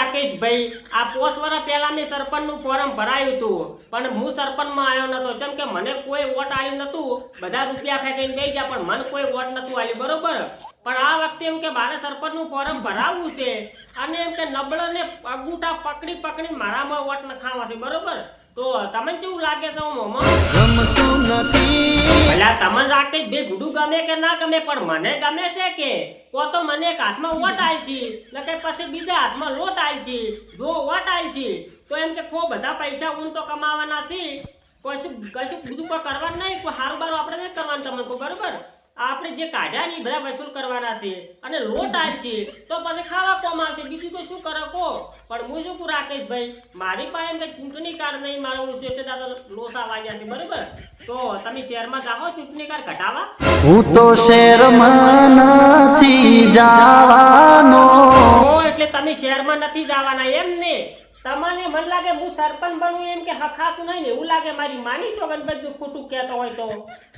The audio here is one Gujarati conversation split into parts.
રાકેશભાઈ, આ પોસ વર્ષ પહેલા મેં સરપંચનું ફોરમ ભરાયું હતું, પણ હું સરપંચમાં આવ્યો નતો. કેમ કે મને કોઈ વોટ આવ્યું નતું. બધા રૂપિયા ખાઈ બે ગયા, પણ મને કોઈ વોટ નતું આવ્યું બરોબર? પણ આ વખતે એમ કે મારે સરપંચનું ફોરમ ભરાવવું છે. અને એમ કે નબળને અગુટા પકડી પકડી મારામાં વોટ નખાવા છે બરોબર? તો તમને કેવું લાગે છે હું મોમાં? ગમતું નથી. ભલા તમને રાકેશ બે ગુડું ગમે કે ના ગમે પણ મને ગમે છે કે? કો તો મને એક હાથમાં વોટ આવી છે ને કે પછી બીજા હાથમાં લોટ આવી છે. જો વોટ આવી છે તો એમ કે ખો બધા પૈસા હું તો કમાવાના છે. કશું કશું બીજું કોઈ કરવાનું નહીં કોઈ હારું બારું આપણે નહીં કરવાનું તમને કોઈ બરોબર? આપણે જે કાઢ્યા ને બધા વસૂલ કરવાના છે અને લોટ છે તો પછી ખાવા કોમ આવશે? બીજું તો શું કરો કો પણ હું શું કહું રાકેશભાઈ મારી પાસે એમ ચૂંટણી કાર્ડ નહીં મારું છે એટલે દાદા લોસા વાગ્યા છે બરોબર? તો તમે શહેરમાં જાઓ ચૂંટણી કાર્ડ કઢાવા. હું તો શહેરમાં નથી જવાનો. એટલે તમે શહેરમાં નથી જવાના એમ ને? તમને મન લાગે હું સરપંચ બનું એમ કે હખાતું નહીં ને એવું લાગે મારી માની છો બધું ખોટું કહેતો હોય તો?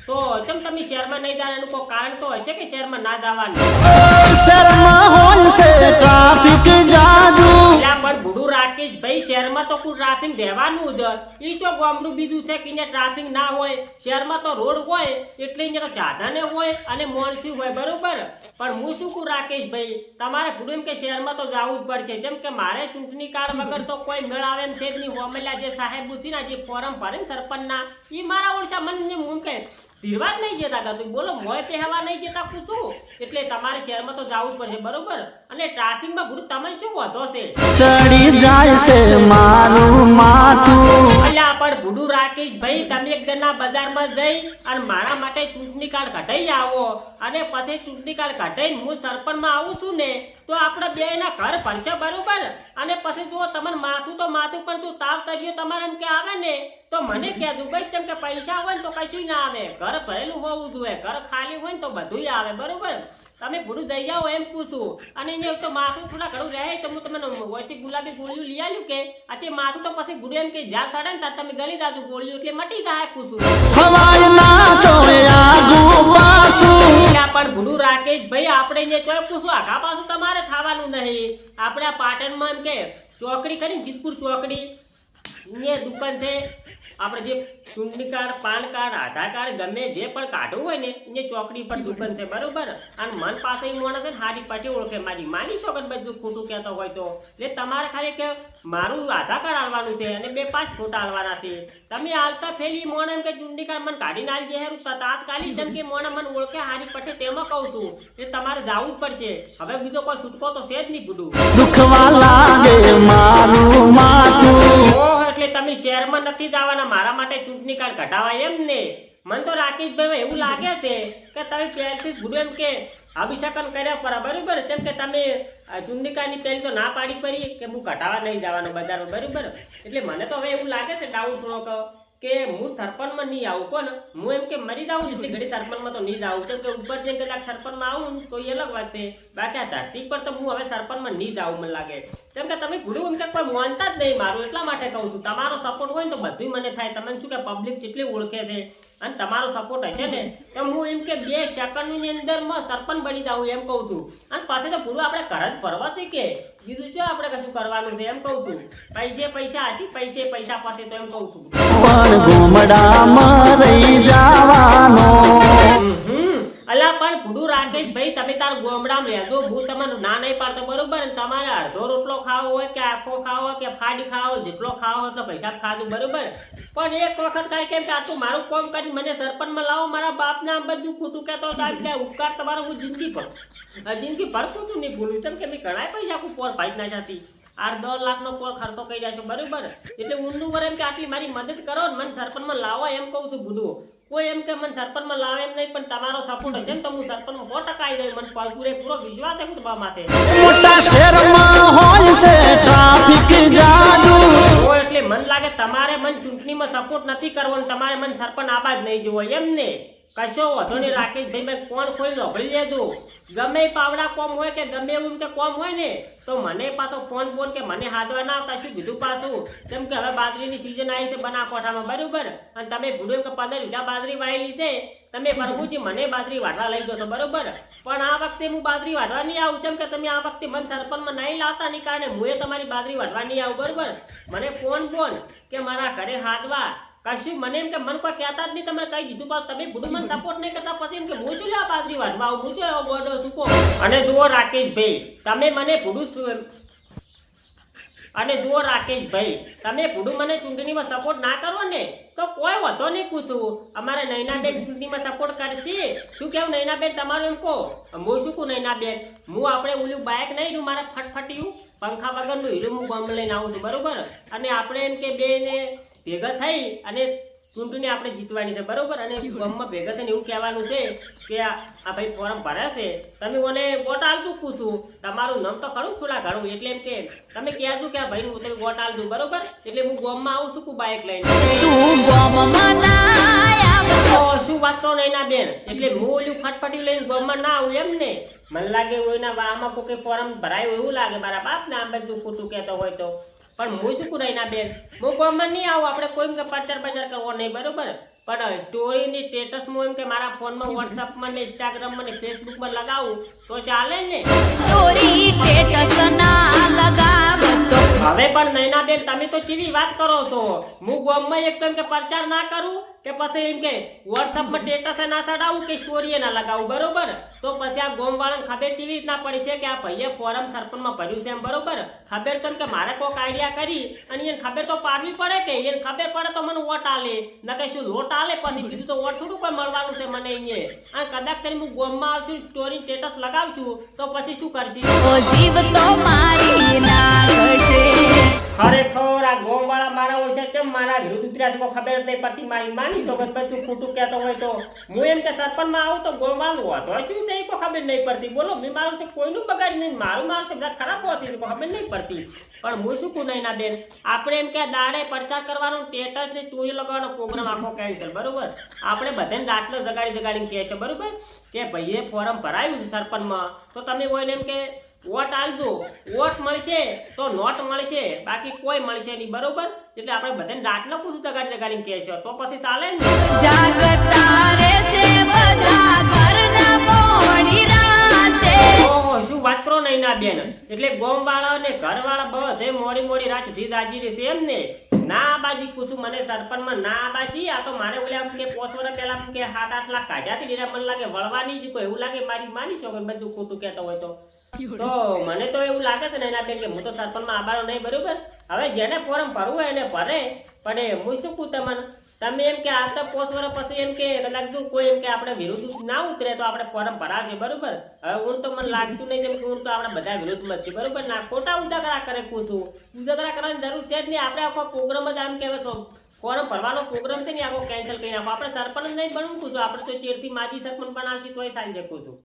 તો ચમ તમે શહેરમાં નહીં એનું કોઈ કારણ તો હશે કે શહેરમાં ના જવાનું? શહેરમાં હોય છે ટ્રાફિક જાજુ. અલ્યા પણ રાકેશ ભાઈ શહેરમાં તો કોઈ ટ્રાફિક રહેવાનું જ. એ તો ગામડું બીજું છે કે અહીંયા ટ્રાફિક ના હોય, શહેરમાં તો રોડ હોય, એટલે અહીંયા સાધને હોય અને મોનસી હોય, બરોબર? પણ હું શું કહું રાકેશ ભાઈ તમારે પૂરું કે શહેરમાં તો જવું જ પડશે. જેમ કે મારે ચૂંટણી કાર્ડ વગર તો કોઈ મેળ આવે એમ છે જ નહીં. હોમેલા જે સાહેબ છે ને જે ફોરમ ભરે સરપંચના એ મારા ઓળશા મને હું કે ધીરવા જ નહીં જતા તું બોલો મોય પહેવા નહીં જતા કું શું? એટલે તમારે શહેરમાં તો જવું જ પડશે, બરોબર? અને ટ્રાફિકમાં ભૂડું તમને શું વધો છે? જાય છે મારું માથું. અલ્યા, પણ ભૂડું રાકેશ ભાઈ, તમે એક દરના બજારમાં જઈ અને મારા માટે ચૂંટણી કાર્ડ કઢાઈ આવો. અને પછી ચૂંટણી કાર્ડ કઢાઈને હું સરપંચમાં આવું છું ને, તો આપણે બે એના ઘર ભરશે બરોબર? અને પછી જો તમારું માથું તો માથું, પણ જો તાવ તર્યો તમારે એમ કે આવે ને તો મને કહેજો બસ કેમ કે પૈસા હોય ને તો કશું ના આવે. ઘર ભરેલું હોવું જોઈએ. ઘર ખાલી હોય ને તો બધું આવે બરોબર? તમે ભૂડું જઈ જાઓ એમ પૂછું. અને એ તો માથું થોડા ઘણું રહે તો હું તમને વચ્ચે ગુલાબી ગોળીઓ લઈ આવ્યું કે? આજે માથું તો પછી ભૂડું એમ કે જ્યાં સડે ને ત્યાં તમે ગળી જાજો ગોળીઓ એટલે મટી જાય પૂછું. પણ ભૂડું રાકેશ ભાઈ આપણે જે ચોય પૂછું આખા પાછું તમારે ખાવાનું નહીં. આપણે આ પાટણમાં એમ કે ચોકડી કરી જીતપુર ચોકડી. ને દુકાન છે. આપણે જે ચૂંટણી card, PAN card, Aadhaar card, ગમે જે પણ કાઢવું હોય ને, એ ચોકડી પર દુકાન છે. બરોબર? અને મન પાસે એ માણસ હારી પાટી ઓળખે. મારી માની શકો કે બધું ખોટું કહેતો હોય તો. જે તમારે ખાલી કે મારું આધાર કાર્ડ આલવાનું છે અને બે પાંચ ફોટા આલવાના છે. તમે હાલતા ફેલી મોણ એમ કે ચૂંટણી કાર્ડ મને કાઢીને દે હારું તાત્કાલિક જેમ કે મોણ મને ઓળખે, હારી પટે તેમાં કહું છું એ તમારે જવું જ પડશે. હવે બીજો કોઈ છૂટકો તો છે જ નહીં ગુડું. નથી જવાના મારા માટે ચૂંટણી કાર્ડ કઢાવાય એમ ને. મને તો રાકેશભાઈ એવું લાગે છે કે તમે પહેલથી ગુરુ એમ કે અભિષેકન કર્યા પર, બરાબર? કેમ કે તમે ચૂંટણી કાર્ડની પહેલી તો ના પાડી પડી કે હું કઢાવા નહીં જવાનો બજારમાં, બરાબર? એટલે મને તો હવે એવું લાગે છે, ડાઉટ થોડોક. કે હું સરપંચમાં નહીં આવું પણ હું એમ કે મરી જાઉં એટલે ઘડી સરપંચમાં તો નહીં જાઉં. કેમ કે ઉપર જઈને કદાચ સરપંચમાં આવું, તો એ અલગ વાત છે. બાકી આ ધરતી પર તો હું હવે સરપંચમાં નહીં જાઉં, મને લાગે. કેમ કે તમે ગુરુ એમ કે કોઈ માનતા જ નહીં મારું, એટલા માટે કહું છું. તમારો સપોર્ટ હોય ને તો બધું મને થાય. તમે શું કે પબ્લિક જેટલી ઓળખે છે અને તમારો સપોર્ટ હશે ને, તો હું એમ કે બે સેકન્ડની અંદરમાં સરપંચ બની જાઉં એમ કહું છું. અને પાસે તો પૂરું આપણે ઘર જ ફરવા શીખીએ બીજું શું આપણે કશું કરવાનું છે? એમ કહું છું. પૈસે પૈસા હશે પૈસે પૈસા પાસે તો એમ કહું છું. પણ ગુમડામાં રહી જવાનો. અલા પણ ભૂડું રાકેશ ભાઈ, તમે તાર ગોમડામાં રહેજો. હું તમારું ના નહીં પાડતો, બરોબર? તમારે અડધો રોટલો ખાવો હોય કે આખો ખાવો કે ફાડી ખાવો જેટલો ખાવો એટલો પૈસા ખાજો, બરોબર? પણ એક વખત કાંઈ કેમ કે આટલું મારું કોમ કરી મને સરપંચમાં લાવો, મારા બાપને બધું ખોટું કહેતો સાહેબ કે ઉપકાર તમારો? હું જિંદગી પર જિંદગી ભર શું નહીં ભૂલું? કેમ કે મેં ઘણા પૈસા આખું પોર ભાઈ નાખ્યાથી આઠ દસ લાખનો પોર ખર્ચો કરી રહ્યા છો, બરોબર? એટલે ઊંડું વર એમ કે આટલી મારી મદદ કરો ને મને સરપંચમાં લાવો એમ કહું છું બધું કોઈ એમ કે મને સરપંચમાં લાવે એમ નહીં પણ તમારો સપોર્ટ હશે ને તો હું સરપંચમાં સો ટકા આવી જાય મને પૂરેપૂરો વિશ્વાસ છે કુટુંબા માથે. મોટા શહેરમાં હોય છે ટ્રાફિક જાદુ. એટલે મન લાગે તમારે મન ચૂંટણીમાં સપોર્ટ નથી કરવો ને તમારે મન સરપંચ આબા જ નહીં જોવો એમ ને? કશો વધો નહીં રાખીશ. ભાઈ કોણ ખોલી નોકરી લેજો ગમે પાવડા કોમ હોય કે ગમે એવું કે કોમ હોય ને, તો મને પાછો ફોન ફોન કે મને હાથવા ના આવતા, શું કીધું પાછું? કેમ કે હવે બાજરીની સિઝન આવી છે બના કોઠામાં બરાબર? અને તમે ભૂડો કે પંદર વીઘા બાજરી વાયેલી છે, તમે પ્રભુજી મને બાજરી વાટવા લઈ જશો, બરાબર? પણ આ વખતે હું બાજરી વાટવા નહીં આવું કેમ કે તમે આ વખતે મન સરપંચમાં નહીં લાવતા ની કારણે હું તમારી બાજરી વાટવા નહીં આવું, બરાબર? મને ફોન ફોન કે મારા ઘરે હાથવા કશું મને એમ કે મન પર કહેતા જ નહીં તમે કઈ દીધું પણ તમે બધું મને સપોર્ટ નહીં કરતા, પછી એમ કે હું શું લા બાજરી વાટવા હું શું એવો સૂકો. અને જુઓ રાકેશભાઈ, તમે મને શું અને જુઓ રાકેશભાઈ, તમે ભૂડું મને ચૂંટણીમાં સપોર્ટ ના કરો ને, તો કોઈ વધો નહીં પૂછવું અમારે નૈનાબેન ચૂંટણીમાં સપોર્ટ કરશે. શું કેવું નૈનાબેન, તમારું એમ કહો. હું શું કહું નૈનાબેન? હું આપણે ઓલું બાઇક નહીં રહ્યું, મારા ફટફટ્યું. પંખા વગરનું હીરું હું ગામ લઈને આવું છું, બરોબર? અને આપણે એમ કે બે ને ભેગા થઈ અને ચૂંટણી આપણે જીતવાની છે બરોબર? અને ગામમાં ભેગા થઈને એવું કહેવાનું છે કે આ ભાઈ ફોર્મ ભરે છે. તમે મને વોટ આલતું પૂછું. તમારું નામ તો ખરું થોડા ઘણું. એટલે એમ કે તમે કહેજો કે આ ભાઈ હું તમે વોટ આલતું બરોબર? એટલે હું ગામમાં આવું છું બાઇક લઈને. શું વાત કરો ને એના બેન? એટલે હું ઓલું ખટપટી લઈને ગામમાં ના આવું એમ ને? મને લાગે એના વામાં કોઈ ફોર્મ ભરાયું એવું લાગે મારા બાપ ને આમ બધું ખોટું કહેતો હોય તો. પણ હું શું કરું એના બેન? હું ગામમાં નહીં આવું, આપણે કોઈ કે પ્રચાર કરવો નહીં, બરોબર? પણ સ્ટોરીની સ્ટેટસમાં એમ કે મારા ફોનમાં વોટ્સઅપમાં ને ઇન્સ્ટાગ્રામમાં ને ફેસબુકમાં લગાવું, તો ચાલે ને? સ્ટોરી સ્ટેટસ ના લગાવતો હવે પણ નૈનાબેન તમે તો કેવી વાત કરો છો? હું ગોમમાં એક તો એમ કે પ્રચાર ના કરું કે પછી એમ કે વોટ્સઅપમાં સ્ટેટસ ના ચડાવું કે સ્ટોરી ના લગાવું બરોબર? તો પછી આ ગોમ વાળાને ખબર કેવી રીતના પડી છે કે આ ભાઈએ ફોરમ સરપંચમાં ભર્યું છે એમ બરોબર? ખબર તો એમ કે મારે કોઈક આઈડિયા કરી અને એને ખબર તો પાડવી પડે કે એને ખબર પડે તો મને વોટ આલે. ન કે શું લોટ આલે પછી બીજું તો વોટ થોડું કોઈ મળવાનું છે મને અહીંયા? અને કદાચ કરી હું ગોમમાં આવશું સ્ટોરી સ્ટેટસ લગાવશું તો પછી શું કરશી? જીવ તો મારી નાખશે ખરેખર આ ગોમ મારા હોય છે, કેમ મારા વિરુદ્ધ ઉતર્યા છે ખબર નહીં પડતી? મારી માની તો બધું ખોટું કહેતો હોય તો. હું એમ કે સરપંચમાં આવું તો ગોમ વાળું હતો છે એ કોઈ ખબર નહીં પડતી. બોલો, મેં મારું છે, કોઈનું બગાડ નહીં, મારું મારું છે, બધા ખરાબ હોતી ખબર નહીં પડતી. પણ હું શું કહું ના બેન? આપણે એમ કે દાડે પ્રચાર કરવાનો સ્ટેટસ ને સ્ટોરી લગાવવાનો પ્રોગ્રામ આખો કેન્સલ બરોબર? આપણે બધાને રાતને જગાડી જગાડીને કહે છે, બરોબર? કે ભાઈએ ફોરમ ભરાયું છે સરપંચમાં. તો તમે કોઈને એમ કે વોટ આલજો. વોટ મળશે તો નોટ મળશે. બાકી કોઈ મળશે નહીં, બરોબર? એટલે આપણે બધાને રાત લખું છું તગાડી તગાડીને કહેશો તો પછી ચાલે ને? જાગતા રહેશે બધા બેન. એટલે ગોમ વાળા ને ઘર વાળા બધે મોડી મોડી રાત સુધી જાગી રહેશે એમ ને. ના બાજી કુસુમ મને સરપંચમાં ના બાજી આ તો મારે આમ કે પોસ વર્ષ પહેલા કે સાત, આઠ લાખ કાઢ્યા હતી એટલે મને લાગે વળવાની જ કોઈ એવું લાગે, મારી માની શકો બધું ખોટું કહેતો હોય તો. તો મને તો એવું લાગે છે ને એના બેન કે હું તો સરપંચમાં આબારો નહીં, બરોબર? હવે જેને ફોરમ ભરવું હોય એને ભરે. પણ હું શું કહું તમને તમે એમ કે આવતા પોસ વર્ષ પછી એમ કે જો કોઈ એમ કે આપણે વિરુદ્ધ ના ઉતરે તો આપણે ફોર્મ ભરાશે બરોબર? હવે હું તો મને લાગતું નહીં જેમ કે હું તો આપણે બધા વિરુદ્ધમાં જ છે બરોબર? ના, ખોટા ઉજાગરા કરે પૂછું ઉજાગરા કરવાની જરૂર છે જ નહીં. આપણે આખો પ્રોગ્રામ જ આમ કહેવાય ફોરમ ભરવાનો પ્રોગ્રામ છે ને આખો કેન્સલ કરી નાખો. આપણે સરપંચ નહીં બનવું છું. આપણે તો ચેરથી માજી સરપંચ બનાવશું તોય સાંજે કુશું